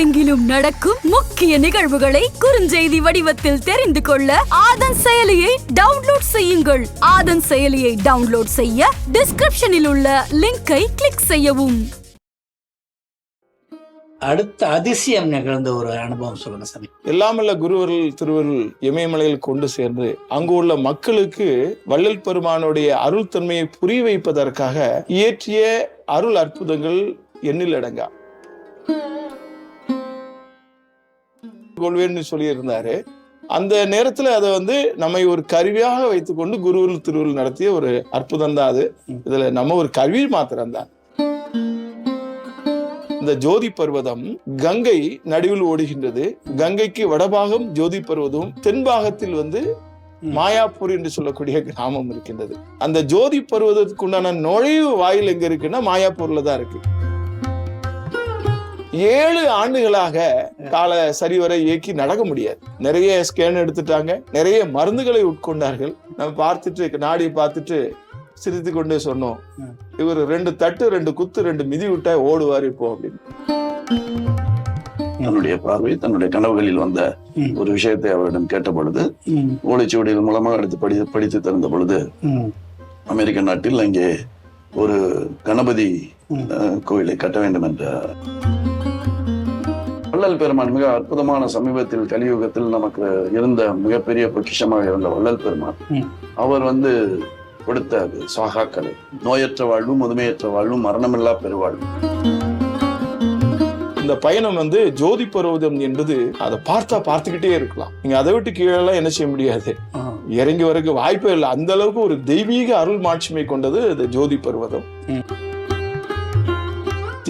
உலகெங்கிலும் நடக்கும் முக்கிய நிகழ்வுகளை குறுஞ்செய்தி வடிவத்தில் தெரிந்து கொள்ள ஆதன் செயலியை டவுன்லோட் செய்யுங்கள். ஆதன் செயலியை டவுன்லோட் செய்ய டிஸ்கிரிப்ஷனில் உள்ள லிங்கை கிளிக் செய்யவும். அடுத்த அதிசயம் நிகழ்ந்த ஒரு அனுபவம் சொல்லுங்க சாமி. எல்லாமல்ல குருவர்கள் திருவருள் இமயமலையில் கொண்டு சேர்ந்து அங்கு உள்ள மக்களுக்கு வள்ளல் பெருமானுடைய அருள் தன்மையை புரிய வைப்பதற்காக இயற்றிய அருள் அற்புதங்கள் எண்ணில் அடங்கா. கொள்வேன்னு சொல்லியிருந்தாரு. அந்த நேரத்துல அதை வந்து நம்மை ஒரு கருவியாக வைத்துக்கொண்டு குருவில் திருவருள் நடத்திய ஒரு அற்புதம் தான் அது. இதுல நம்ம ஒரு கருவி மாத்திரம் தான். இந்த ஜோதி பர்வதம் கங்கை நடுவில் ஓடுகின்றது. கங்கைக்கு வடபாகம் ஜோதி பர்வதம் தென்பாகத்தில் வந்து மாயாப்பூர் என்று சொல்லக்கூடிய கிராமம் இருக்கின்றது. அந்த ஜோதி பர்வதத்துக்கு உண்டான நுழைவு வாயில் எங்க இருக்குன்னா மாயாப்பூர்ல தான் இருக்கு. ஏழு ஆண்டுகளாக கால சரிவர இயக்கி நடக்க முடியாது. நிறைய ஸ்கேன் எடுத்துட்டாங்க. நிறைய மருந்துகளை உட்கொண்டார்கள். நம்ம பார்த்துட்டு நாடி பார்த்துட்டு சிரித்து கொண்டே சொன்னோம். இவர் ரெண்டு தட்டு ரெண்டு குத்து ரெண்டு மிதி விட்டா ஓடுவார் இப்போ அப்படின்னு. தன்னுடைய பார்வை தன்னுடைய கனவுகளில் வந்த ம். ஒரு விஷயத்தை அவரிடம் கேட்ட பொழுது ம், ஓலைச்சுவடிகள் மூலமாக எடுத்து படி படித்து திறந்த பொழுது ம், அமெரிக்க நாட்டில் அங்கே ஒரு கணபதி கோயிலை கட்ட வேண்டும் என்ற வள்ளல் பெருமான் மிக அற்புதமான சமீபத்தில் கலியுகத்தில் நமக்கு இருந்த மிகப்பெரிய பொக்கிஷமாக இருந்த வள்ளல் பெருமான். அவர் வந்து கொடுத்த அது சாகாக்கலை. நோயற்ற வாழ்வும் முதுமையற்ற வாழ்வும் மரணமில்லா பெருவாழ்வு. இந்த பயணம் வந்து ஜோதி பர்வதம் என்பது அதை பார்த்தா பார்த்துக்கிட்டே இருக்கலாம். நீங்க அதை விட்டு கீழே எல்லாம் என்ன செய்ய முடியாது. இறங்கி வரக்கு வாய்ப்பே இல்லை. அந்த அளவுக்கு ஒரு தெய்வீக அருள் மாட்சிமை கொண்டது இந்த ஜோதி பர்வதம்.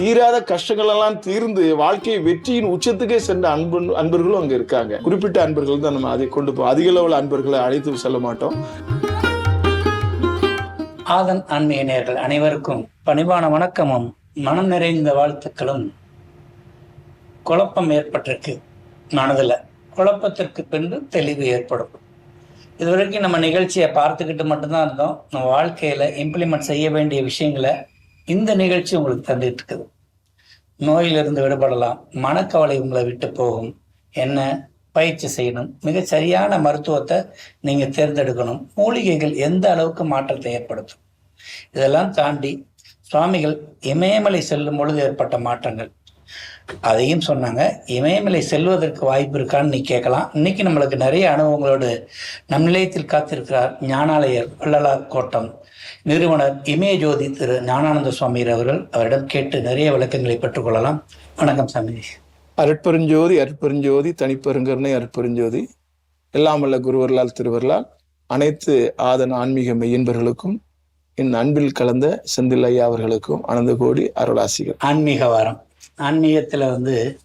தீராத கஷ்டங்கள் எல்லாம் தீர்ந்து வாழ்க்கை வெற்றியின் உச்சத்துக்கே சென்ற அன்பு அன்பர்களும் அங்க இருக்காங்க. குறிப்பிட்ட அன்பர்கள் தான் நம்ம அதை கொண்டு போ அதிக அளவில் அன்பர்களை அழைத்து செல்ல மாட்டோம். ஆதன் ஆன்மீக அனைவருக்கும் பணிவான வணக்கமும் மனம் நிறைந்த வாழ்த்துக்களும். குழப்பம் ஏற்பட்டிருக்கு. மனதில் குழப்பத்திற்கு பின்பு தெளிவு ஏற்படும். இதுவரைக்கும் நம்ம நிகழ்ச்சியை பார்த்துக்கிட்டு மட்டும்தான் இருந்தோம். நம்ம வாழ்க்கையில இம்ப்ளிமெண்ட் செய்ய வேண்டிய விஷயங்களை இந்த நிகழ்ச்சி உங்களுக்கு தந்துட்டு இருக்குது நோயிலிருந்து விடுபடலாம். மனக்கவலை உங்களை விட்டு போகும். என்ன? பயிற்சி செய்யணும். மிக சரியான மருத்துவத்தை நீங்க தேர்ந்தெடுக்கணும். மூலிகைகள் எந்த அளவுக்கு மாற்றத்தை ஏற்படுத்தும்? இதெல்லாம் தாண்டி சுவாமிகள் இமயமலை செல்லும் பொழுது ஏற்பட்ட மாற்றங்கள். அதையும் சொன்னாங்க. இமயமலை செல்வதற்கு வாய்ப்பு இருக்கான்னு நீ கேட்கலாம். இன்னைக்கு நம்மளுக்கு நிறைய அனுபவங்களோடு நம் நிலையத்தில் காத்திருக்கிறார் ஞானாலயர் வள்ளலார் கோட்டம். நிறுவனர் இமயஜோதி திரு ஞானானந்த சுவாமியர் அவர்கள் அவரிடம் கேட்டு நிறைய விளக்கங்களை பெற்றுக்கொள்ளலாம் வணக்கம் சாமி. அருட்பெருஞ்சோதி அருட்பெருஞ்சோதி தனிப்பெருங்கருணை அருட்பெருஞ்சோதி. எல்லாம் வல்ல குருவர்களால் திருவர்களால் அனைத்து ஆதன் ஆன்மீக மெய்யன்பர்களுக்கும் என் அன்பில் கலந்த செந்தில் ஐயா அவர்களுக்கும் அனந்த கோடி அருளாசிகள். ஆன்மீக வாரம். ஆன்மீகத்தில் வந்து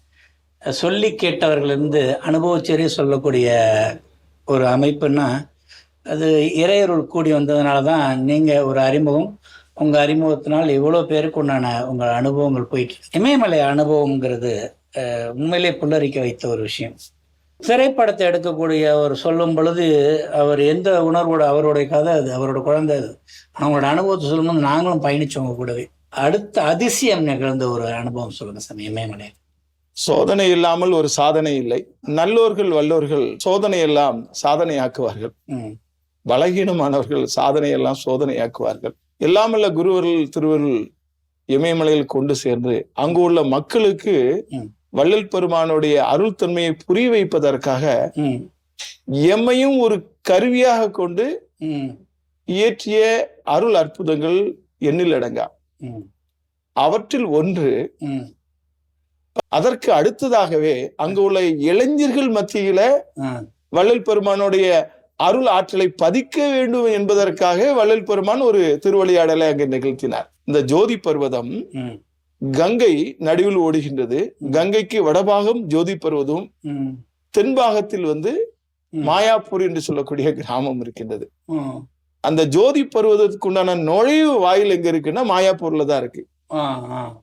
சொல்லி கேட்டவர்களிருந்து அனுபவச்சரி சொல்லக்கூடிய ஒரு அமைப்புன்னா அது இறையருள் கூடி வந்ததுனால தான் நீங்கள் ஒரு அறிமுகம். உங்கள் அறிமுகத்தினால் இவ்வளோ பேருக்கு உண்டான உங்கள் அனுபவங்கள் போயிட்டு. இமயமலை அனுபவங்கிறது அஹ், உண்மையிலே புல்லரிக்க வைத்த ஒரு விஷயம். திரைப்படத்தை எடுக்கக்கூடிய அவர் சொல்லும் பொழுது அவர் எந்த உணர்வோட அவருடைய கதை அது அவரோட குழந்தை அது. அவங்களோட அனுபவத்தை சொல்லும்போது நாங்களும் பயணிச்சவங்க கூடவே. அடுத்த அதிசயம் நிகழ்ந்த ஒரு அனுபவம் சொல்லுங்க சாமி இமயமலை சோதனை இல்லாமல் ஒரு சாதனை இல்லை. நல்லோர்கள் வல்லோர்கள் சோதனை எல்லாம் சாதனையாக்குவார்கள். ம். பலகீனமானவர்கள் சாதனை எல்லாம் சோதனையாக்குவார்கள். எல்லாமல்ல குருவர்கள் திருவருள் இமயமலையில் கொண்டு சேர்ந்து அங்கு உள்ள மக்களுக்கு. வள்ளல் பெருமானுடைய அருள் தன்மையை புரிய வைப்பதற்காக எம்மையும் ஒரு கருவியாக கொண்டு இயற்றிய அருள் அற்புதங்கள் எண்ணில் அடங்கா. அவற்றில் ஒன்று அதற்கு அடுத்ததாகவே அங்கு உள்ள இளைஞர்கள் மத்தியில வள்ளல் பெருமானுடைய அருள் ஆற்றலை பதிக்க வேண்டும் என்பதற்காக வள்ளல் பெருமான் ஒரு திருவழியாடலை அங்கு நிகழ்த்தினார். இந்த ஜோதி பர்வதம் கங்கை நடுவில் ஓடுகின்றது. கங்கைக்கு வடபாகம் ஜோதி பர்வதம் தென்பாகத்தில் வந்து. மாயாப்பூர் என்று சொல்லக்கூடிய கிராமம் இருக்கின்றது. அந்த ஜோதி பருவதற்கு உண்டான நுழைவு வாயில் எங்க இருக்குன்னா மாயாப்பூர்ல தான் இருக்கு.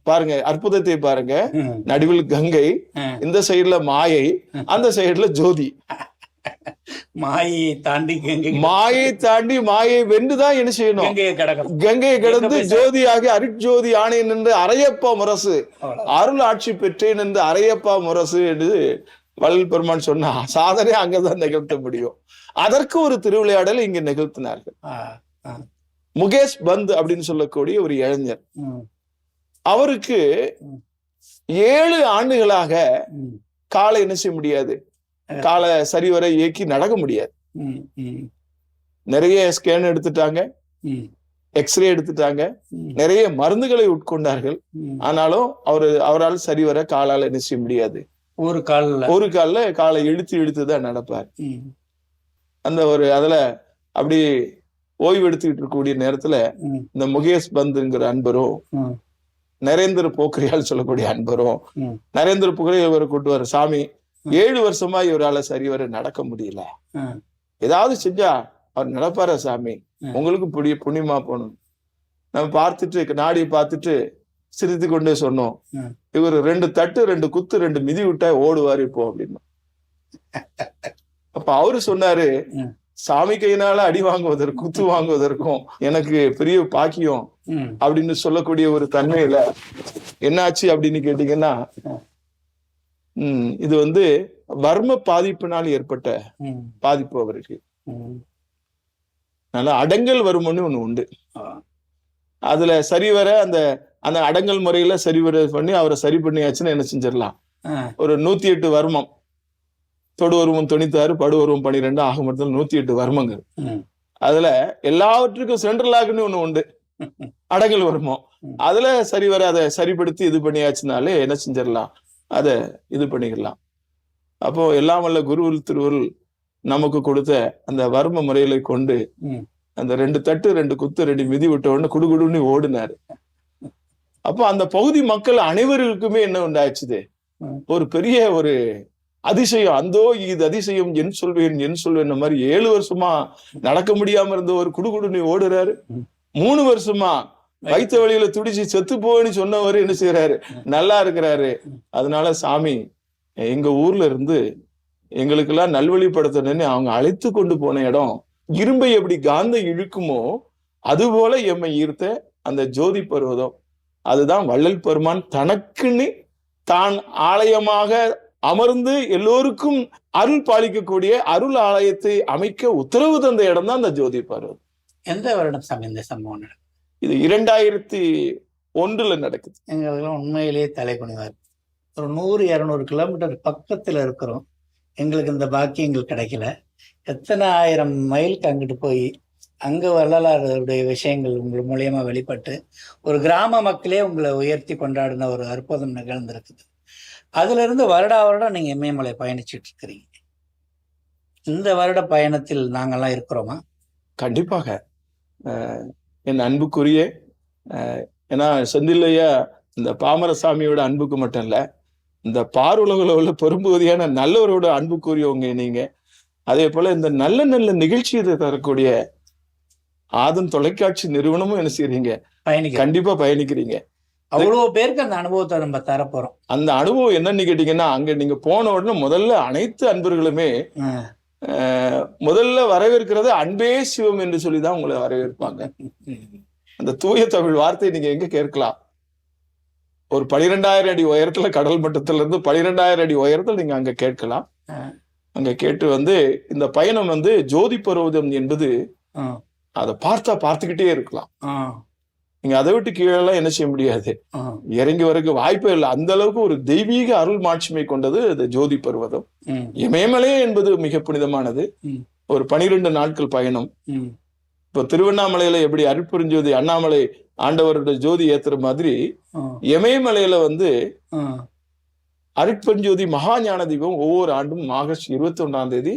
பாருங்க அற்புதத்தை பாருங்க. நடுவில் கங்கை இந்த சைடுல மாயை அந்த சைடுல ஜோதி. மாயை தாண்டி மாயை தாண்டி மாயை வென்றுதான் என்ன செய்யணும்? கங்கையை கடந்து ஜோதியாகி அருட்ஜோதி ஆணையன் என்று அரையப்பா முரசு. அருள் ஆட்சி பெற்றேன் என்று அரையப்பா முரசு என்று வள்ளல் பெருமான் சொன்னா சாதனை அங்கதான் நிகழ்த்த முடியும். அதற்கு ஒரு திருவிளையாடல் இங்க நிகழ்த்தினார்கள். முகேஷ் பந்த் அப்படின்னு சொல்லக்கூடிய ஒரு இளைஞர். அவருக்கு. ஏழு ஆண்டுகளாக காலை என்ன செய்ய முடியாது? காலை சரிவர இயக்கி நடக்க முடியாது. நிறைய ஸ்கேன் எடுத்துட்டாங்க. எக்ஸ்ரே எடுத்துட்டாங்க. நிறைய மருந்துகளை உட்கொண்டார்கள். ஆனாலும் அவரு அவரால் சரிவர காலால என்ன செய்ய முடியாது. ஒரு கால்ல. ஒரு கால்ல காலை இழுத்து இழுத்து தான் நடப்பார். அந்த ஒரு அதுல அப்படி ஓய்வு எடுத்துக்கிட்டு இருக்கக்கூடிய நேரத்துல இந்த முகேஷ் பந்துங்கிற அன்பரும் நரேந்திர போக்ரியால் சொல்லக்கூடிய அன்பரும். நரேந்திர போக்ரியால் இவரை கொண்டு வர சாமி ஏழு வருஷமா இவரால சரிவர நடக்க முடியல. ஏதாவது செஞ்சா அவர் நடப்பாரா சாமி. உங்களுக்கு புடிய புண்ணியமா போகணும் நம்ம பார்த்துட்டு நாடியை பார்த்துட்டு சிரித்து கொண்டே சொன்னோம். இவர் ரெண்டு தட்டு ரெண்டு குத்து ரெண்டு மிதி விட்டா ஓடுவார் இப்போ அப்படின்னு அப்ப அவரு சொன்னாரு. சாமி கையினால அடி வாங்குவதற்கும் குத்து வாங்குவதற்கும் எனக்கு பெரிய பாக்கியம் அப்படின்னு சொல்லக்கூடிய ஒரு தன்மையில என்னாச்சு அப்படின்னு கேட்டீங்கன்னா இது வந்து வர்ம பாதிப்பினால் ஏற்பட்ட பாதிப்பு அவருக்கு. அதனால அடங்கல் வருமன்னு ஒண்ணு உண்டு. அதுல சரிவர அந்த அந்த அடங்கல் முறையில சரிவர பண்ணி அவரை சரி பண்ணியாச்சுன்னு என்ன செஞ்சிடலாம். ஒரு நூத்தி எட்டு வர்மம். தொடு வருமம் தொண்ணூத்தாறு படு வருமம் பன்னிரெண்டு ஆக மொத்தம் நூத்தி எட்டு வர்மங்கள். அதுல எல்லாவற்றுக்கும் சென்ட்ரல் ஆகுன்னு ஒண்ணு உண்டு. அடங்கல் வருமம். அதுல சரிவர அதை சரிப்படுத்தி இது பண்ணியாச்சுனாலே என்ன செஞ்சிடலாம்? அதை இது பண்ணிக்கலாம் அப்போ எல்லாம் வல்ல குருவில் திருவருள் நமக்கு கொடுத்த அந்த வர்ம முறைகளை கொண்டு. அந்த ரெண்டு தட்டு ரெண்டு குத்து ரெண்டு மிதி விட்ட உடனே குடுகுடுன்னு ஓடினாரு அப்போ அந்த பகுதி மக்கள் அனைவருக்குமே என்ன உண்டாச்சுது. ஒரு பெரிய ஒரு அதிசயம் அந்தோ இது அதிசயம் என் சொல்வேன் என் சொல்வேன் மாதிரி ஏழு வருஷமா நடக்க முடியாம இருந்த ஒரு குடுகுடுன்னு ஓடுறாரு. மூணு வருஷமா வைத்த வழியில துடிச்சு செத்து போன்னு சொன்னவர் என்ன செய்யறாரு நல்லா இருக்கிறாரு. அதனால சாமி எங்க ஊர்ல இருந்து எங்களுக்கெல்லாம் நல்வழிப்படுத்தணும்னு அவங்க அழைத்து கொண்டு போன இடம் இரும்பை எப்படி காந்த இழுக்குமோ அதுபோல எம்மை ஈர்த்த அந்த ஜோதி பருவதம். அதுதான் வள்ளல் பெருமான் தனக்குன்னு தான் ஆலயமாக அமர்ந்து எல்லோருக்கும் அருள் பாலிக்கக்கூடிய அருள் ஆலயத்தை அமைக்க உத்தரவு தந்த இடம் தான் அந்த ஜோதி பருவம் எந்த வருடம் சாமி இந்த சம்பவம் நடக்கும் இது இரண்டாயிரத்தி ஒன்றுல நடக்குது. எங்களுக்கெல்லாம் உண்மையிலேயே தலைக்குனிவார் ஒரு நூறு இரநூறு கிலோமீட்டர் பக்கத்துல இருக்கிறோம். எங்களுக்கு இந்த பாக்கியம் எங்களுக்கு கிடைக்கல. எத்தனை ஆயிரம் மைலுக்கு அங்கிட்டு போய் அங்க வள்ளலாருடைய விஷயங்கள் உங்கள் மூலியமா வெளிப்பட்டு ஒரு கிராம மக்களே உங்களை உயர்த்தி கொண்டாடின ஒரு அற்புதம் நிகழ்ந்திருக்குது. அதுல இருந்து வருடா வருடம் நீங்க இமயமலை பயணிச்சிட்டு இருக்கிறீங்க. இந்த வருட பயணத்தில் நாங்கெல்லாம் இருக்கிறோமா? கண்டிப்பாக. என் அன்புக்குரிய ஏன்னா செந்தில்லையா இந்த பாமரசாமியோட அன்புக்கு மட்டும் இல்ல இந்த பாருலகில் உள்ள பெரும்பகுதியான நல்லவரோட அன்புக்குரியவங்க நீங்க. அதே போல இந்த நல்ல நல்ல நிகழ்ச்சியை தரக்கூடிய ஆதன் தொலைக்காட்சி நிறுவனமும் என்ன செய்றீங்க? பயணிக்க கண்டிப்பா பயணிக்கிறீங்க. அவ்வளவு பேருக்கு அந்த அனுபவத்தை நம்ம தரப்போறோம். அந்த அனுபவம் என்னன்னு கேட்டீங்கன்னா அங்க நீங்க போன உடனே முதல்ல அனைத்து அன்பர்களுமே முதல்ல வரவேற்கிறது அன்பே சிவம் என்று சொல்லிதான் உங்களை வரவேற்பாங்க. அந்த தூய தமிழ் வார்த்தை நீங்க எங்க கேட்கலாம்? ஒரு பனிரெண்டாயிரம் அடி உயரத்துல கடல் மட்டத்துல இருந்து பனிரெண்டாயிரம் அடி உயரத்துல நீங்க அங்க கேட்கலாம். அங்க கேட்டு வந்து இந்த பயணம் வந்து ஜோதி பர்வதம் என்பது அதை பார்த்தா பார்த்துக்கிட்டே இருக்கலாம். நீங்க அதை விட்டு கீழே எல்லாம் என்ன செய்ய முடியாது? இறங்கி வரக்கு வாய்ப்பே இல்லை. அந்த அளவுக்கு ஒரு தெய்வீக அருள் மாட்சிமை கொண்டது அது ஜோதி பர்வதம். இமயமலை என்பது மிக புனிதமானது. ஒரு பனிரெண்டு நாட்கள் பயணம். இப்போ திருவண்ணாமலையில எப்படி அருட்பெருஞ்சோதி அண்ணாமலை ஆண்டவரோட ஜோதி ஏத்துற மாதிரி இமயமலையில வந்து அருட்பெருஞ்சோதி மகா ஞான தீபம் ஒவ்வொரு ஆண்டும் ஆகஸ்ட் இருபத்தி ஒன்றாம் தேதி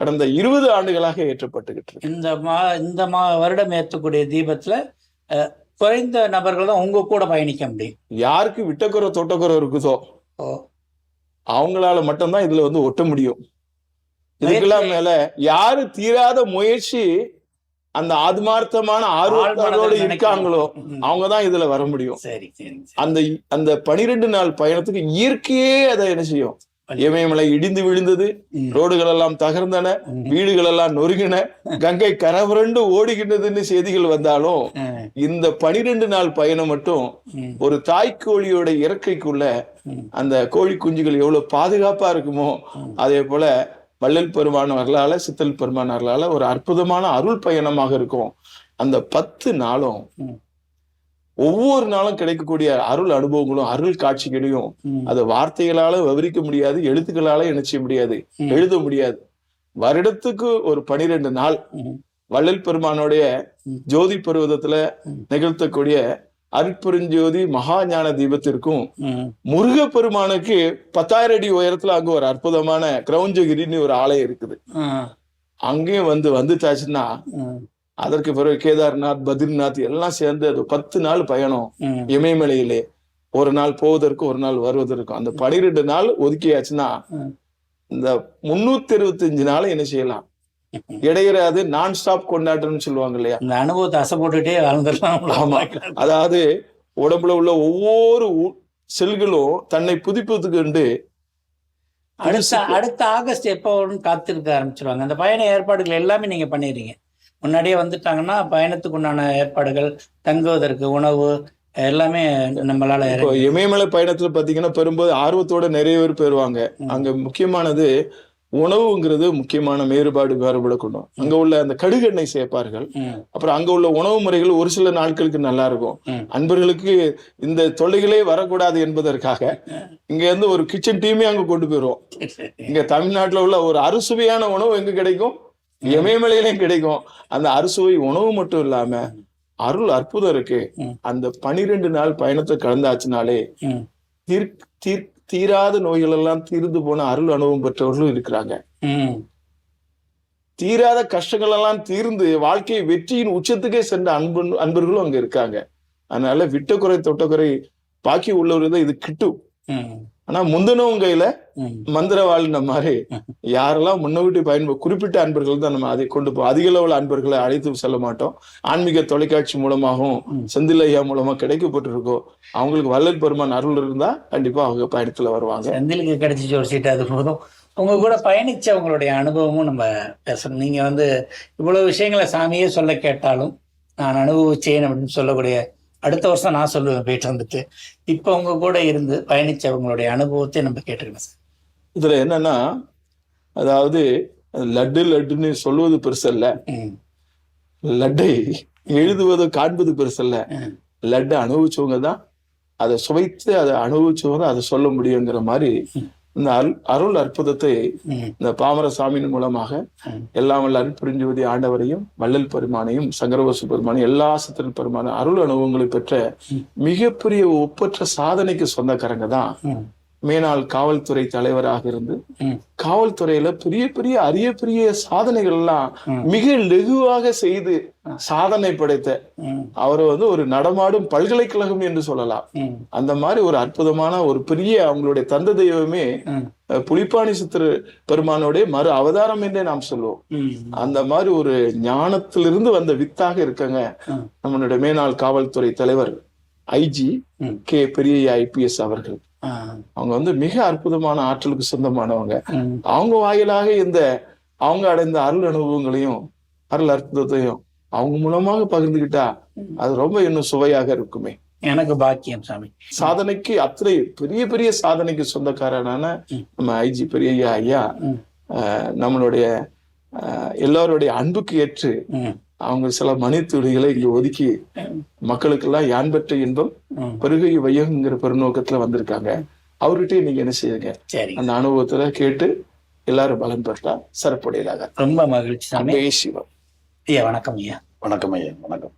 கடந்த இருபது ஆண்டுகளாக ஏற்றப்பட்டுகிட்டு இருக்கு. இந்த மா இந்த மா வருடம் ஏற்றக்கூடிய தீபத்துல குறைந்த நபர்கள் தான் உங்க கூட பயணிக்க முடியும். யாருக்கு விட்டக்குறை தொட்டக்குறை இருக்குதோ அவங்களால மட்டும்தான் இதுல வந்து ஒட்ட முடியும். இதுக்கெல்லாம் மேல யாரு தீராத முயற்சி அந்த ஆத்மார்த்தமான ஆர்வத்தோடு இருக்காங்களோ. அவங்கதான் இதுல வர முடியும். அந்த அந்த பனிரெண்டு நாள் பயணத்துக்கு இயற்கையே அதை என்ன செய்யும்? இமயமலை இடிந்து விழுந்தது. ரோடுகள் எல்லாம் தகர்ந்தன. வீடுகள் எல்லாம் நொறுங்கின கங்கை கரபுரண்டு ஓடுகின்றதுன்னு செய்திகள் வந்தாலும் இந்த பனிரெண்டு நாள் பயணம் மட்டும் ஒரு தாய்க்கோழியோட இறக்கைக்குள்ள ம். அந்த கோழி குஞ்சுகள் எவ்வளவு பாதுகாப்பா இருக்குமோ. அதே போல வள்ளல் பெருமானவர்களால சித்தல் பெருமானவர்களால ஒரு அற்புதமான அருள் பயணமாக இருக்கும் அந்த பத்து நாளும். ஒவ்வொரு நாளும் கிடைக்கக்கூடிய அருள் அனுபவங்களும் அருள் காட்சிகளையும் ம். அது வார்த்தைகளால விவரிக்க முடியாது எழுத்துக்களால இணைச்ச முடியாது. எழுத முடியாது வருடத்துக்கு ஒரு பனிரெண்டு நாள். வள்ளல் பெருமானுடைய. ஜோதி பருவதத்துல. நிகழ்த்தக்கூடிய அருட்பெருஞ்சோதி மகா ஞான தீபத்திற்கும் ம். முருகப்பெருமானுக்கு பத்தாயிரம் அடி உயரத்துல அங்க ஒரு அற்புதமான கிரௌஞ்சகிரின்னு ஒரு ஆலயம் இருக்குது. அங்கேயும் வந்து வந்துட்டாச்சுன்னா. அதற்கு பிறகு கேதார்நாத் பத்ரிநாத் எல்லாம் சேர்ந்து அது பத்து நாள் பயணம். இமயமலையிலே. ஒரு நாள் போவதற்கு ஒரு நாள் வருவதற்கும் அந்த பனிரெண்டு நாள் ஒதுக்கியாச்சுன்னா. இந்த முன்னூத்தி இருபத்தஞ்சு நாள் என்ன செய்யலாம்? இடையறாது நான் ஸ்டாப் கொண்டாட்டம்னு சொல்லுவாங்க இல்லையா? இந்த அனுபவத்தை அசை போட்டுட்டே வாழ்ந்துடலாம் ஆமா. அதாவது உடம்புல உள்ள ஒவ்வொரு செல்களும் தன்னை புதுப்பித்துக்கொண்டு அடுத்த அடுத்த ஆகஸ்ட் எப்போன்னு காத்திருக்க ஆரம்பிச்சிருவாங்க. அந்த பயண ஏற்பாடுகள் எல்லாமே நீங்க பண்ணிடுறீங்க. முன்னாடியே வந்துட்டாங்கன்னா பயணத்துக்கு உண்டான ஏற்பாடுகள் தங்குவதற்கு உணவு எல்லாமே நம்மளால இப்போ இமயமலை பயணத்துல பாத்தீங்கன்னா பெரும்போது ஆர்வத்தோட நிறைய பேர் போயிருவாங்க. அங்க முக்கியமானது உணவுங்கிறது முக்கியமான வேறுபாடு வேறுபடக்கூடும். அங்க உள்ள அந்த கடுகெண்ணெய் சேர்ப்பார்கள் அப்புறம் அங்க உள்ள உணவு முறைகள் ஒரு சில நாட்களுக்கு நல்லா இருக்கும். அன்பர்களுக்கு இந்த தொல்லைகளே வரக்கூடாது என்பதற்காக இங்க இருந்து ஒரு கிச்சன் டீமே அங்க கொண்டு போயிருவோம். இங்க தமிழ்நாட்டுல உள்ள ஒரு அறுசுவையான உணவு எங்க கிடைக்கும்? இமயமலையிலையும் கிடைக்கும். அந்த அறுசுவை உணவு மட்டும் இல்லாம அருள் அற்புதம் இருக்கு. அந்த பனிரெண்டு நாள் பயணத்தை கலந்தாச்சுனாலே தீர் தீர் தீராத நோய்கள் எல்லாம் தீர்ந்து போன அருள் அனுபவம் பெற்றவர்களும் இருக்கிறாங்க. தீராத கஷ்டங்கள் எல்லாம் தீர்ந்து வாழ்க்கை வெற்றியின் உச்சத்துக்கே சென்ற அன்பு அன்பர்களும் அங்க இருக்காங்க. அதனால விட்ட குறை தொட்ட குறை பாக்கி உள்ளவர்கள் தான் இது கிட்டும். ஆனா முந்தினவங்க கையில மந்திரவாளின மாதிரி யாரெல்லாம் முன்ன விட்டு பயன்ப குறிப்பிட்ட அன்பர்கள் தான் நம்ம அதை கொண்டு போ அதிக அளவுல அன்பர்களை அழைத்து செல்ல மாட்டோம். ஆன்மீக தொலைக்காட்சி மூலமாகவும் ம். செந்தில் ஐயா மூலமா கிடைக்கப்பட்டிருக்கோ அவங்களுக்கு வள்ளல் பெருமான் அருள் இருந்தா கண்டிப்பா அவங்க பயணத்துல வருவாங்க. செந்திலுக்கு கிடைச்சிச்சு ஒரு சீட் அது போதும். உங்க கூட பயணிச்சவங்களுடைய அனுபவமும் நம்ம பேசணும். நீங்க வந்து இவ்வளவு விஷயங்களை சாமியே சொல்ல கேட்டாலும் நான் அனுபவிச்சேன் அப்படின்னு சொல்லக்கூடிய அடுத்த வருஷம் நான் சொல்லுவேன் போயிட்டு வந்துட்டு. இப்போ உங்க கூட இருந்து பயணிச்சவங்களுடைய அனுபவத்தை நம்ம கேட்டுக்கணும் சார். இதுல என்னன்னா அதாவது லட்டு லட்டுன்னு சொல்லுவது பெருசல்ல. லட்டை எழுதுவது காண்பது பெருசல்ல. லட்டை அனுபவிச்சவங்க தான் அதை சுவைத்து அதை அனுபவிச்சவங்க அதை சொல்ல முடியுங்கிற மாதிரி இந்த அருள் அருள் அற்புதத்தை இந்த பாமர சாமியின் மூலமாக. எல்லாம் வல்ல அருட்புரிஞ்சுவதி ஆண்டவரையும் வள்ளல் பெருமானையும் சங்கரவசு பெருமானையும் எல்லா சித்திரன் பெருமான அருள் அனுபவங்களை பெற்ற. மிகப்பெரிய ஒப்பற்ற சாதனைக்கு சொந்தக்காரங்க தான் மேனாள் காவல்துறை தலைவராக இருந்து. காவல்துறையில பெரிய பெரிய அரிய பெரிய சாதனைகள் எல்லாம். மிக லெகுவாக செய்து சாதனை படைத்த அவரை வந்து ஒரு நடமாடும் பல்கலைக்கழகம் என்று சொல்லலாம் அந்த மாதிரி ஒரு அற்புதமான ஒரு பெரிய அவங்களுடைய தந்த தெய்வமே புலிப்பாணி சித்திர பெருமானுடைய மறு அவதாரம் என்றே நாம் சொல்லுவோம். அந்த மாதிரி ஒரு ஞானத்திலிருந்து வந்த வித்தாக இருக்காங்க. நம்மளுடைய மேனாள் காவல்துறை தலைவர் ஐஜி. கே பெரிய ஐபிஎஸ் அவர்கள் அவங்க வந்து மிக அற்புதமான ஆற்றலுக்கு சொந்தமானவங்க. அவங்க வாயிலாக இந்த அவங்க அடைந்த அருள் அனுபவங்களையும் அருள் அற்புதத்தையும் அவங்க மூலமாக பகிர்ந்துகிட்டா அது ரொம்ப இன்னும் சுவையாக இருக்குமே. எனக்கு பாக்கியம் சாமி. சாதனைக்கு அத்தனை பெரிய பெரிய சாதனைக்கு சொந்தக்காரனான. நம்ம ஐஜி பெரிய ஐயா நம்மளுடைய எல்லாருடைய அன்புக்கு ஏற்று அவங்க சில மணித்துளிகளை இங்க ஒதுக்கி. மக்களுக்கெல்லாம் யான் பெற்ற இன்பம். பெருகை வையங்கிற பெருநோக்கத்துல வந்திருக்காங்க. அவர்கிட்ட நீங்க என்ன செய்யுங்க? சரி அந்த அனுபவத்துல கேட்டு எல்லாரும் பலன் பெற்றா சிறப்புடையதாக ரொம்ப மகிழ்ச்சி சிவம். ஐயா வணக்கம் ஐயா. வணக்கம் ஐயா வணக்கம்.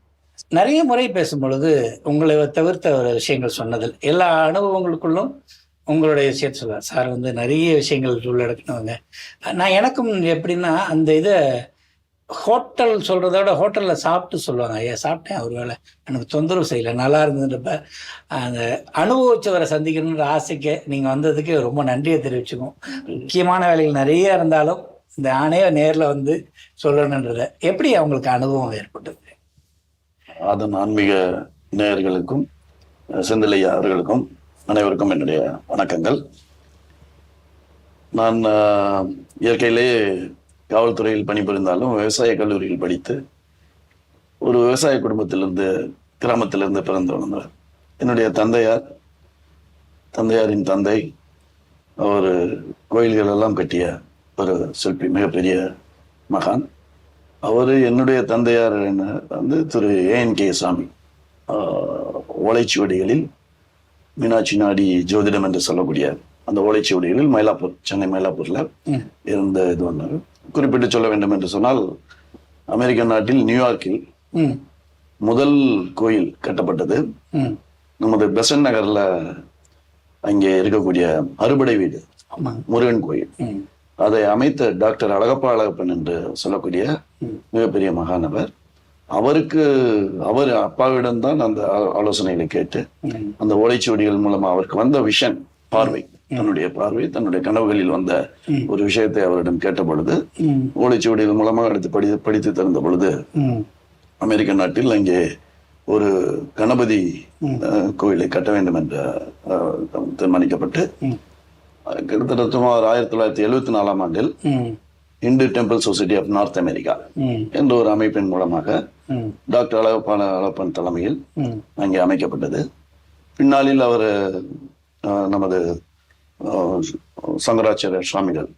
நிறைய முறை பேசும் பொழுது உங்களை தவிர்த்த ஒரு விஷயங்கள் சொன்னதில் எல்லா அனுபவங்களுக்குள்ளும் உங்களுடைய விஷயத்த சொல்லுவார் சார் வந்து நிறைய விஷயங்கள் உள்ளடக்கினவங்க. நான் எனக்கும் எப்படின்னா அந்த இதை ஹோட்டல் சொல்கிறத விட ஹோட்டலில் சாப்பிட்டு சொல்லுவாங்க. ஐயா சாப்பிட்டேன். ஒரு வேளை எனக்கு தொந்தரவு செய்யலை. நல்லா இருந்ததுன்றப்ப அந்த அனுபவிச்சவரை சந்திக்கணுன்ற ஆசைக்கு நீங்கள் வந்ததுக்கு ரொம்ப நன்றியை தெரிவிச்சுக்கோம் முக்கியமான வேலைகள் நிறைய இருந்தாலும் இந்த ஆணைய நேரில் வந்து சொல்லணுன்றத எப்படி அவங்களுக்கு அனுபவம் ஏற்பட்டது? அதன் ஆன்மீக நேயர்களுக்கும் செந்திலையா அவர்களுக்கும் அனைவருக்கும் என்னுடைய வணக்கங்கள். நான் இயற்கையிலேயே காவல்துறையில் பணிபுரிந்தாலும் விவசாய கல்லூரியில் படித்து ஒரு விவசாய குடும்பத்திலிருந்து கிராமத்திலிருந்து பிறந்து வளர்ந்தவர். என்னுடைய தந்தையார் தந்தையாரின் தந்தை அவர் கோயில்கள் எல்லாம் கட்டிய ஒரு சிற்பி மிகப்பெரிய மகான். அவர் என்னுடைய தந்தையார் என்ன வந்து திரு ஏஎன் கே சாமி. ஓலைச்சுவடிகளில் மீனாட்சி நாடி ஜோதிடம் என்று சொல்லக்கூடிய அந்த ஓலைச்சுவடிகளில் மயிலாப்பூர் சென்னை மயிலாப்பூர்ல. இருந்த இது ஒன்று குறிப்பிட்டு சொல்ல வேண்டும் என்று சொன்னால் அமெரிக்க நாட்டில் நியூயார்க்கில் முதல் கோயில் கட்டப்பட்டது. நமது பெசன் நகர்ல அங்கே இருக்கக்கூடிய அறுபடை வீடு முருகன் கோயில். அதை அமைத்த டாக்டர் அழகப்பா அழகப்பன் என்று சொல்லக்கூடிய. மிகப்பெரிய மகானவர் அவருக்கு அவர் அப்பாவிடம்தான் அந்த ஆலோசனைகளை கேட்டு அந்த ஓலைச்சுவடிகள் மூலமா அவருக்கு வந்த விஷன் பார்வை. தன்னுடைய பார்வை தன்னுடைய கனவுகளில் வந்த. ஒரு விஷயத்தை அவரிடம் கேட்ட பொழுது ஓலைச்சுவடிகள் மூலமாக எடுத்து படி படித்து திறந்த பொழுது அமெரிக்க நாட்டில் அங்கே ஒரு கணபதி கோயிலை கட்ட வேண்டும் என்ற தீர்மானிக்கப்பட்டு கிட்டத்தட்ட சுமார் ஆயிரத்தி தொள்ளாயிரத்தி எழுபத்தி நாலாம் ஆண்டில் Hindu temple society of north America என்ற ஒரு அமைப்பின் மூலமாக டாக்டர் அழகப்பான அழகப்பன் தலைமையில் அங்கே அமைக்கப்பட்டது. பின்னாளில் அவர் நமது சங்கராச்சாரிய சுவாமிகள்.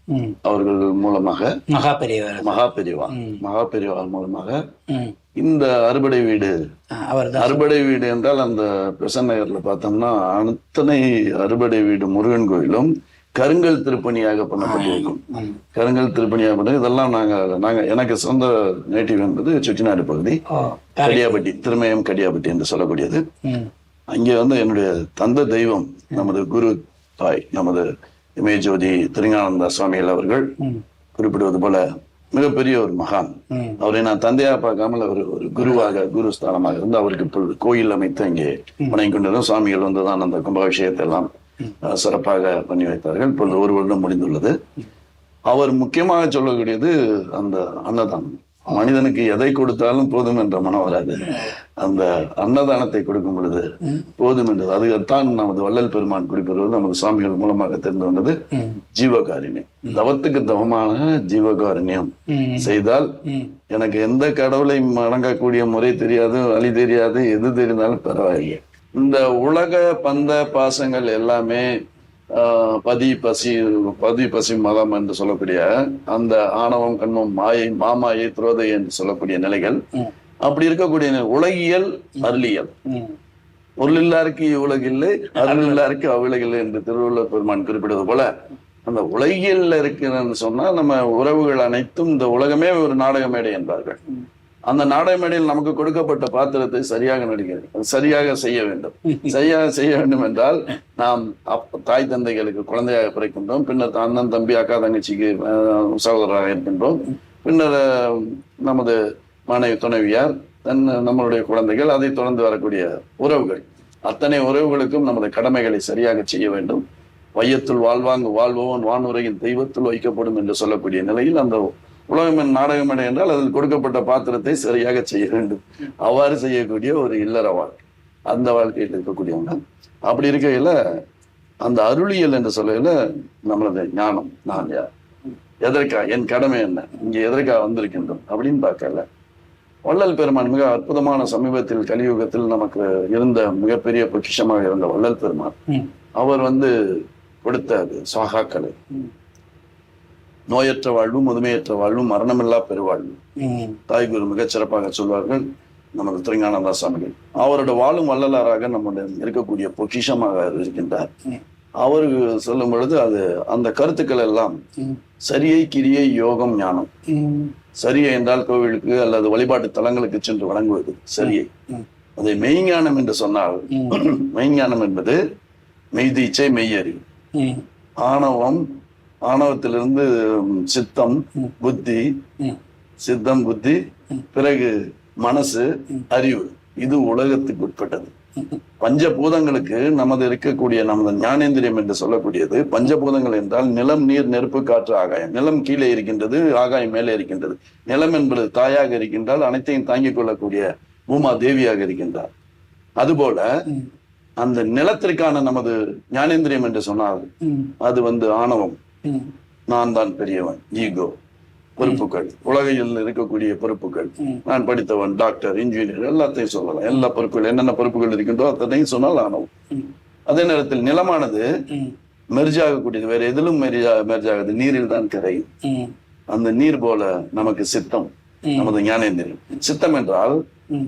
அவர்கள் மூலமாக மகா பெரியவர் மகா பெரியவா. மகா பெரியவா மூலமாக இந்த அறுபடை வீடு. அறுபடை வீடு என்றால் அந்த பெசன் நகர்ல பார்த்தோம்னா அத்தனை அறுபடை வீடு முருகன் கோயிலும் கருங்கல் திருப்பணியாக பண்ணப்பட்டிருக்கும். கருங்கல் திருப்பணியாக பண்ணி இதெல்லாம் நாங்க நாங்க எனக்கு சொந்த நேட்டிவ் என்பது செட்டிநாடு பகுதி. கடியாபட்டி திருமயம் கடியாபட்டி என்று சொல்லக்கூடியது. அங்கே வந்து என்னுடைய தந்த தெய்வம் நமது குரு தாய் நமது இமயஜோதி திருஞானந்த சுவாமிகள் அவர்கள் குறிப்பிடுவது போல மிகப்பெரிய ஒரு மகான். அவரை நான் தந்தையா பார்க்காமல் அவர் ஒரு குருவாக குரு ஸ்தானமாக இருந்து அவருக்கு இப்பொழுது கோயில் அமைத்து அங்கே வணங்கி கொண்டிருந்தோம் சுவாமிகள் வந்துதான் அந்த கும்பாபிஷேகத்தை எல்லாம் சிறப்பாக பண்ணி வைத்தார்கள். இப்பொழுது ஒரு வருடம் முடிந்துள்ளது. அவர் முக்கியமாக சொல்லக்கூடியது அந்த அன்னதானம். மனிதனுக்கு எதை கொடுத்தாலும் போதும் என்ற மனம் வராது. அந்த அன்னதானத்தை கொடுக்கும் பொழுது போதும் என்றது. அதுதான் நமது வள்ளல் பெருமான் குறிப்பிடுவது நமது சுவாமிகள் மூலமாக தெரிந்து வந்தது ஜீவகாருண்யம் தவத்துக்கு தவமான ஜீவகாருண்யம் செய்தால் எனக்கு எந்த கடவுளை வணங்கக்கூடிய முறை தெரியாது வழி தெரியாது எது தெரிந்தாலும் பரவாயில்லை. இந்த உலக பந்த பாசங்கள் எல்லாமே பதி பசி பதி பசி மதம் என்று சொல்லக்கூடிய அந்த ஆணவம் கண்மம் மாயை மாமாயை துரோதை என்று சொல்லக்கூடிய நிலைகள். அப்படி இருக்கக்கூடிய உலகியல் அருளியல். பொருளில்லாருக்கு இவ்வுலகில்லை அருளில்லாருக்கு அவ்வுலகில்லை என்று திருவள்ளுவர் பெருமான் குறிப்பிடுவது போல அந்த உலகியல்ல இருக்குன்னு சொன்னா நம்ம உறவுகள் அனைத்தும் இந்த உலகமே ஒரு நாடக மேடை என்பார்கள் அந்த நாடக மேடையில் நமக்கு கொடுக்கப்பட்ட பாத்திரத்தை சரியாக நடிக்கிறது சரியாக செய்ய வேண்டும். சரியாக செய்ய வேண்டும் என்றால் நாம் அப்- தாய் தந்தைகளுக்கு குழந்தையாக பிறக்கின்றோம். பின்னர் அண்ணன் தம்பி அக்கா தங்கச்சிக்கு சகோதரராக இருக்கின்றோம். பின்னர் நமது மனைவி துணைவியார் தன் நம்மளுடைய குழந்தைகள் அதை தொடர்ந்து வரக்கூடிய உறவுகள். அத்தனை உறவுகளுக்கும் நமது கடமைகளை சரியாக செய்ய வேண்டும். வையத்துள் வாழ்வாங்கு வாழ்பவன் வானுரையின் தெய்வத்தில் வைக்கப்படும் என்று சொல்லக்கூடிய நிலையில் அந்த உலகம் நாடகம் என என்றால் அதில் கொடுக்கப்பட்ட பாத்திரத்தை சரியாக செய்ய வேண்டும். அவ்வாறு செய்யக்கூடிய ஒரு இல்லற வாழ்க்கை. அந்த வாழ்க்கையில் இருக்கக்கூடியவங்க அப்படி இருக்கையில அந்த அருளியல் என்று சொல்லையில நம்மளது ஞானம். நான் யார்? எதற்கா? என் கடமை என்ன? இங்க எதற்காக வந்திருக்கின்றோம்? அப்படின்னு பார்க்கல. வள்ளல் பெருமான் மிக அற்புதமான சமீபத்தில் கலியுகத்தில் நமக்கு இருந்த மிகப்பெரிய பொக்கிஷமாக இருந்த வள்ளல் பெருமான். அவர் வந்து கொடுத்த சாகாக்கலை. நோயற்ற வாழ்வும் முதுமையற்ற வாழ்வும் மரணமில்லா பெருவாழ்வு. ம். தாய் குரு மிகச் சிறப்பாக சொல்வார்கள். நமது திருஞானந்தா சுவாமிகள் அவரோட வாழும் வள்ளலாராக நம்முடைய இருக்கக்கூடிய பொக்கிஷமாக இருக்கின்றார். அவர் சொல்லும் பொழுது அது அந்த கருத்துக்கள் எல்லாம் சரியை கிரியை யோகம் ஞானம். சரியை என்றால் கோவிலுக்கு அல்லது வழிபாட்டு தலங்களுக்கு சென்று வணங்குவது சரியை. அதை மெய்ஞானம் என்று சொன்னால். மெய்ஞானம் என்பது மெய்தீச்சை மெய்யறிவு ஆணவம் ஆணவத்திலிருந்து சித்தம். புத்தி சித்தம் புத்தி பிறகு மனசு அறிவு. இது உலகத்துக்கு உட்பட்டது. பஞ்சபூதங்களுக்கு நமது இருக்கக்கூடிய நமது ஞானேந்திரியம் என்று சொல்லக்கூடியது பஞ்சபூதங்கள் என்றால் நிலம் நீர் நெருப்பு காற்று ஆகாயம். நிலம் கீழே இருக்கின்றது ஆகாயம் மேலே இருக்கின்றது. நிலம் என்பது தாயாக இருக்கின்றால் அனைத்தையும் தாங்கிக் கொள்ளக்கூடிய பூமா தேவியாக இருக்கின்றார். அதுபோல அந்த நிலத்திற்கான நமது ஞானேந்திரியம் என்று சொன்னால் அது வந்து ஆணவம். நான் தான் பெரியவன் ஈகோ பொறுப்புகள் உலகையில் இருக்கக்கூடிய பொறுப்புகள். நான் படித்தவன் டாக்டர் இன்ஜினியர் எல்லாத்தையும் சொல்லலாம் எல்லா பொறுப்புகள் என்னென்ன பொறுப்புகள் இருக்கின்றோ அத்தனையும் சொன்னால் ஆனவும். அதே நேரத்தில் நிலமானது ம். மெர்ஜ் ஆகக்கூடியது வேற எதிலும் மெர்ஜா மெர்ஜ் ஆகுது நீரில் தான் கரையும். அந்த நீர் போல நமக்கு சித்தம். நமது ஞானேந்திரியம் சித்தம் என்றால்.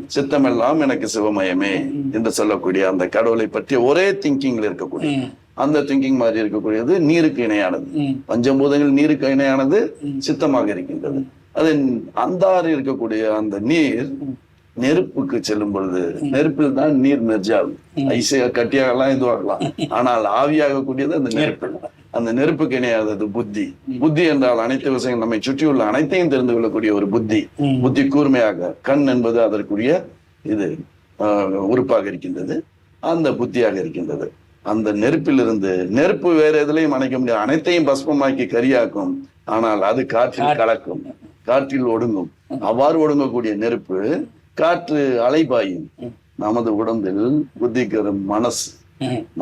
சித்தமெல்லாம் எனக்கு சிவமயமே என்று சொல்லக்கூடிய அந்த கடவுளை பற்றிய ஒரே திங்கிங்ல இருக்கக்கூடிய. அந்த திங்கிங் மாதிரி இருக்கக்கூடியது நீருக்கு இணையானது. பஞ்சபூதங்கள் நீருக்கு இணையானது சித்தமாக இருக்கின்றது. அது அந்தாறு இருக்கக்கூடிய அந்த நீர் நெருப்புக்கு செல்லும் பொழுது நெருப்பில் தான் நீர் மெர்ஜாகும் ஐசியா கட்டியாகலாம் இதுவாகலாம். ஆனால் ஆவியாகக்கூடியது அந்த நெருப்பு. அந்த நெருப்புக்கு இணையாதது புத்தி. புத்தி என்றால் அனைத்து விஷயங்கள் நம்மை சுற்றியுள்ள அனைத்தையும் தெரிந்து கொள்ளக்கூடிய ஒரு புத்தி. புத்தி கூர்மையாக கண் என்பது அதற்குரிய இது உறுப்பாக இருக்கின்றது. அந்த புத்தியாக இருக்கின்றது. அந்த நெருப்பிலிருந்து நெருப்பு வேற எதுலையும் அணைக்க முடியாது. அனைத்தையும் பஸ்மமாக்கி கரியாக்கும். ஆனால் அது காற்றில் கலக்கும். காற்றில் ஒடுங்கும். அவ்வாறு ஒடுங்கக்கூடிய நெருப்பு காற்று அலைபாயும் நமது உடம்பில் புத்திகரம் மனசு.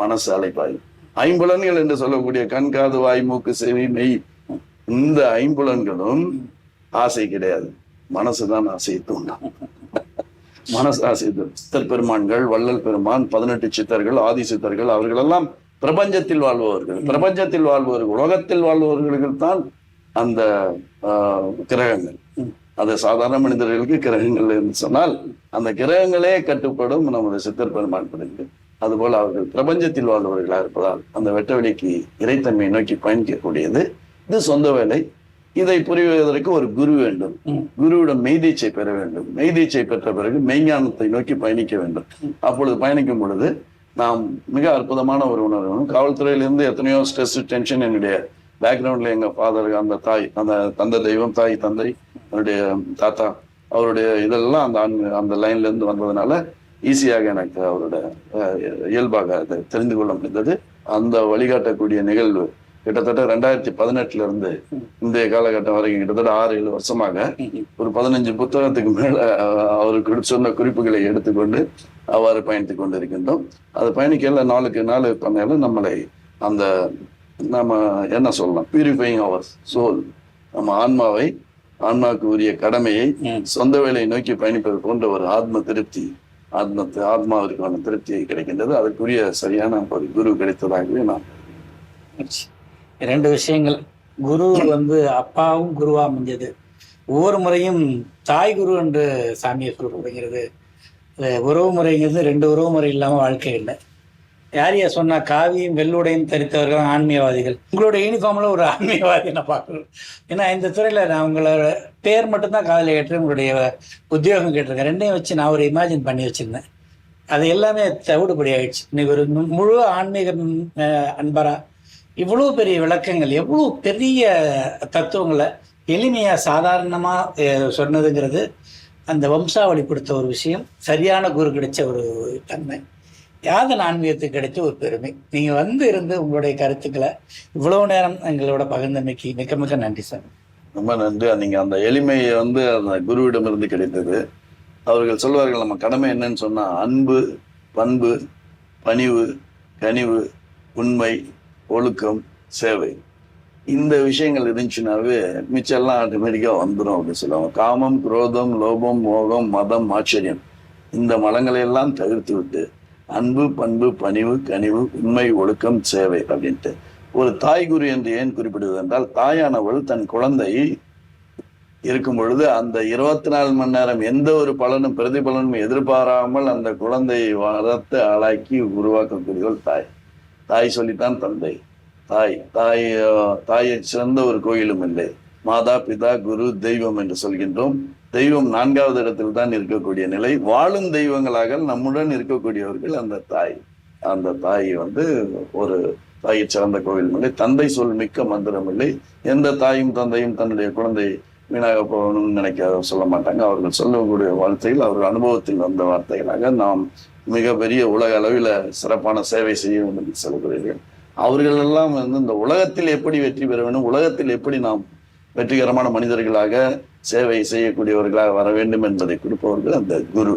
மனசு அலைபாயும் ஐம்புலன்கள் என்று சொல்லக்கூடிய கண் காது வாய் மூக்கு செவி மெய் இந்த ஐம்புலன்களும் ஆசை கிடையாது. மனசுதான் ஆசையை தூண்டும். மனசு. சித்தர் பெருமான்கள் வள்ளல் பெருமான் பதினெட்டு சித்தர்கள் ஆதி சித்தர்கள் அவர்களெல்லாம் பிரபஞ்சத்தில் வாழ்பவர்கள். பிரபஞ்சத்தில் வாழ்பவர்கள் உலகத்தில் வாழ்பவர்களுக்கு தான் அந்த கிரகங்கள். அது சாதாரண மனிதர்களுக்கு கிரகங்கள் என்று சொன்னால் அந்த கிரகங்களே கட்டுப்படும் நமது சித்தர் பெருமான் படைப்பு. அதுபோல அவர்கள் பிரபஞ்சத்தில் வாழ்பவர்களாக இருப்பதால் அந்த வெட்ட வெளிக்கு இறைத்தன்மையை நோக்கி பயணிக்கக்கூடியது. இது சொந்த வேலை. இதை புரிவதற்கு ஒரு குரு வேண்டும். குருவிடம் மெய்தீச்சை பெற வேண்டும். மெய்தீச்சை பெற்ற பிறகு மெய்ஞானத்தை நோக்கி பயணிக்க வேண்டும். அப்பொழுது பயணிக்கும் பொழுது நாம் மிக அற்புதமான ஒரு உணர்வு. காவல்துறையிலிருந்து எத்தனையோ ஸ்ட்ரெஸ் டென்ஷன் என்னுடைய பேக்ரவுண்ட்ல எங்க ஃபாதர் அந்த தாய் அந்த தந்தை தெய்வம் தாய் தந்தை என்னுடைய தாத்தா அவருடைய இதெல்லாம் அந்த அந்த லைன்ல இருந்து வந்ததுனால ஈஸியாக எனக்கு அவரோட இயல்பாக அதை தெரிந்து கொள்ள முடிந்தது. அந்த வழிகாட்டக்கூடிய நிகழ்வு கிட்டத்தட்ட ரெண்டாயிரத்தி பதினெட்டுல இருந்து இன்றைய காலகட்டம் வரைக்கும் கிட்டத்தட்ட ஆறு ஏழு வருஷமாக ஒரு பதினஞ்சு புத்தகத்துக்கு மேல அவருக்கு சொன்ன குறிப்புகளை எடுத்துக்கொண்டு அவ்வாறு பயணித்துக் கொண்டிருக்கின்றோம். அது பயணிக்கல நாளுக்கு நாள் பண்ணல நம்மளை அந்த நம்ம என்ன சொல்லலாம் பியூரிஃபைங் அவர் சோல் நம்ம ஆன்மாவை ஆன்மாவுக்கு உரிய கடமையை. சொந்த வேலையை நோக்கி பயணிப்பது போன்ற ஒரு ஆத்ம திருப்தி ஆத்ம ஆத்மாவிற்கான திருப்தி கிடைக்கின்றது. அதற்குரிய சரியான ஒரு குரு கிடைத்ததாகவே நான் ரெண்டு விஷயங்கள். குரு வந்து அப்பாவும் குருவா அமைஞ்சது. ஒவ்வொரு முறையும் தாய் குரு என்று சாமியை சொல்றதுங்கிறது உறவு முறைங்கிறது ரெண்டு உறவு முறை இல்லாமல் வாழ்க்கை இல்லை. யார் யார் சொன்னா காவியும் வெள்ளுடையும் தரித்தவர்கள் ஆன்மீகவாதிகள். உங்களோட யூனிஃபார்ம்ல ஒரு ஆன்மீகவாதி நான் பார்க்குறேன் ஏன்னா இந்த துறையில நான் உங்களோட பேர் மட்டும்தான் காதில் கேட்டு உங்களுடைய உத்தியோகம் கேட்டிருக்கேன். ரெண்டையும் வச்சு நான் ஒரு இமேஜின் பண்ணி வச்சிருந்தேன். அது எல்லாமே தவிடுபடி ஆயிடுச்சு இன்னைக்கு ஒரு முழு ஆன்மீக அன்பரா இவ்வளோ பெரிய விளக்கங்கள் எவ்வளோ பெரிய தத்துவங்களை எளிமையாக சாதாரணமாக சொன்னதுங்கிறது அந்த வம்சாவளி கொடுத்த ஒரு விஷயம். சரியான குரு கிடைச்ச ஒரு தன்மை. யாதன் ஆன்மீகத்துக்கு கிடைச்ச ஒரு பெருமை. நீங்கள் வந்து இருந்து உங்களுடைய கருத்துக்களை இவ்வளோ நேரம் எங்களோட பகிர்ந்தமைக்கு மிக்க மிக்க நன்றி சார். ரொம்ப நன்றி. நீங்கள் அந்த எளிமையை வந்து அந்த குருவிடமிருந்து கிடைத்தது. அவர்கள் சொல்வார்கள் நம்ம கடமை என்னன்னு சொன்னால் அன்பு பண்பு பணிவு கனிவு உண்மை ஒழுக்கம் சேவை. இந்த விஷயங்கள் இருந்துச்சுனாவே மிச்சம் ஆட்டோமேட்டிக்காக வந்துடும் அப்படின்னு சொல்லுவாங்க. காமம் குரோதம் லோபம் மோகம் மதம் ஆச்சரியம். இந்த மலங்களையெல்லாம் தவிர்த்து விட்டு அன்பு பண்பு பணிவு கனிவு உண்மை ஒழுக்கம் சேவை அப்படின்ட்டு. ஒரு தாய் குரு என்று ஏன் குறிப்பிடுவது என்றால் தாயானவள் தன் குழந்தை இருக்கும் பொழுது அந்த இருபத்தி நாலு மணி நேரம் எந்த ஒரு பலனும் பிரதிபலனும் எதிர்பாராமல் அந்த குழந்தையை வளர்த்து ஆளாக்கி உருவாக்கக்கூடியவள் தாய். தாய் சொல்லித்தான் தந்தை. தாய் தாய் தாயை சிறந்த ஒரு கோயிலும் இல்லை. மாதா பிதா குரு தெய்வம் என்று சொல்கின்றோம். தெய்வம் நான்காவது இடத்தில் தான் இருக்கக்கூடிய நிலை. வாழும் தெய்வங்களாக நம்முடன் இருக்கக்கூடியவர்கள் அந்த தாய். அந்த தாய் வந்து ஒரு தாயை சிறந்த கோவில் இல்லை. தந்தை சொல் மிக்க மந்திரம் இல்லை. எந்த தாயும் தந்தையும் தன்னுடைய குழந்தை வீணாக போகணும்னு நினைக்க சொல்ல மாட்டாங்க. அவர்கள் சொல்லக்கூடிய வார்த்தைகள் அவர்கள் அனுபவத்தில் வந்த வார்த்தைகளாக நாம் மிகப்பெரிய உலக அளவில் சிறப்பான சேவை செய்ய வேண்டும் என்று சொல்கிறீர்கள். அவர்கள் எல்லாம் வந்து இந்த உலகத்தில் எப்படி வெற்றி பெற வேண்டும் உலகத்தில் எப்படி நாம் வெற்றிகரமான மனிதர்களாக சேவை செய்யக்கூடியவர்களாக வர வேண்டும் என்பதை கொடுப்பவர்கள் அந்த குரு.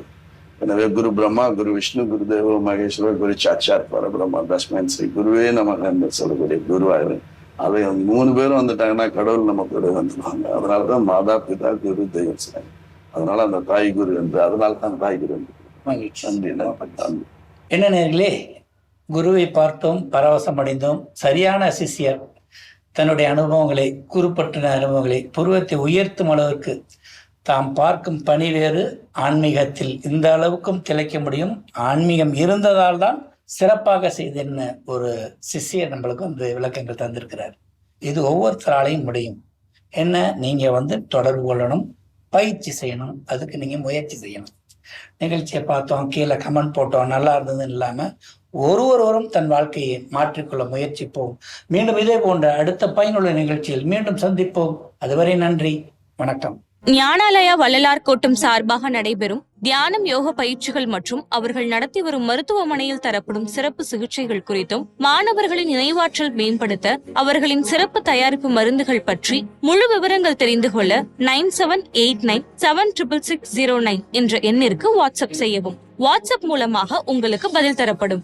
எனவே குரு பிரம்மா குரு விஷ்ணு குரு தேவ மகேஸ்வரர் குரு சாட்சாத் பரபிரம்மா தஸ்மன் ஸ்ரீ குருவே நமக்கு என்று சொல்லக்கூடிய குருவாக. அவை மூணு பேரும் வந்துட்டாங்கன்னா கடவுள் நம்ம கூட வந்துடுவாங்க அதனாலதான் மாதா பிதா குரு தெய்வம் அதனால அந்த தாய் குரு என்று அதனால தான் தாய் குரு என்று. மகிழ்ச்சி. என்ன நேர்களே குருவை பார்த்தோம் பரவசம் அடைந்தோம் சரியான சிஷ்யர். தன்னுடைய அனுபவங்களை குறுப்பற்றின அனுபவங்களை புருவத்தை உயர்த்தும் அளவுக்கு தாம் பார்க்கும் பணி வேறு ஆன்மீகத்தில் இந்த அளவுக்கும் திளைக்க முடியும். ஆன்மீகம் இருந்ததால் தான் சிறப்பாக செய்தேன்னு ஒரு சிஷ்யர் நம்மளுக்கு வந்து விளக்கங்கள் தந்திருக்கிறார். இது ஒவ்வொருத்தராலையும் முடியும். என்ன நீங்க வந்து தொடர்பு கொள்ளணும் பயிற்சி செய்யணும். அதுக்கு நீங்க முயற்சி செய்யணும். நிகழ்ச்சியை பார்த்தோம் கீழே கமெண்ட் போட்டோம் நல்லா இருந்ததுன்னு இல்லாம ஒரு ஒருவரும் தன் வாழ்க்கையை மாற்றிக்கொள்ள முயற்சிப்போம். மீண்டும் இதே போன்ற அடுத்த பயனுள்ள நிகழ்ச்சியில் மீண்டும் சந்திப்போம். அதுவரை நன்றி வணக்கம். ஞானாலயா வள்ளலார் கோட்டம் சார்பாக நடைபெறும் தியானம் யோக பயிற்சிகள் மற்றும் அவர்கள் நடத்தி வரும் மருத்துவமனையில் தரப்படும் சிறப்பு சிகிச்சைகள் குறித்தும் மாணவர்களின் நினைவாற்றல் மேம்படுத்த அவர்களின் சிறப்பு தயாரிப்பு மருந்துகள் பற்றி முழு விவரங்கள் தெரிந்து கொள்ள nine seven eight nine seven triple six zero nine என்ற எண்ணிற்கு வாட்ஸ்அப் செய்யவும். வாட்ஸ்அப் மூலமாக உங்களுக்கு பதில் தரப்படும்.